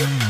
Mm-hmm.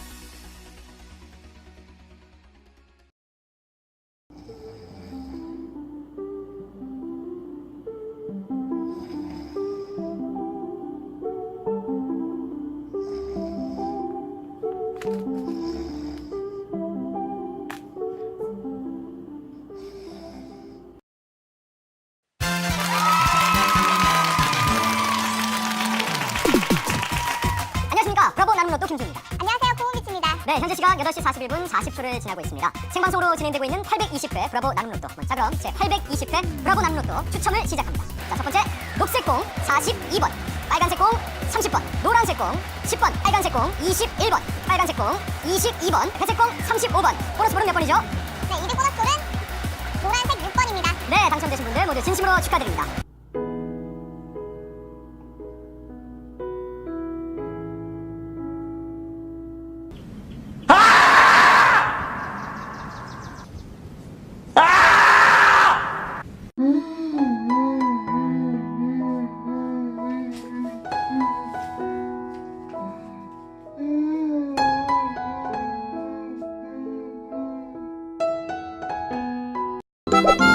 김수입니다. 안녕하세요, 고은미치입니다. 네 현재 시각 8시 41분 40초를 지나고 있습니다. 생방송으로 진행되고 있는 820회 브라보 나눔 로또 자 그럼 제 820회 브라보 나눔 로또 추첨을 시작합니다. 자 첫 번째. 녹색 공 42번 빨간색 공 30번 노란색 공 10번 빨간색 공 21번 빨간색 공 22번 회색 공 35번. 보너스 볼은 몇 번이죠? 네, 이등 보너스는 노란색 6번입니다. 네 당첨되신 분들 모두 진심으로 축하드립니다 Bye.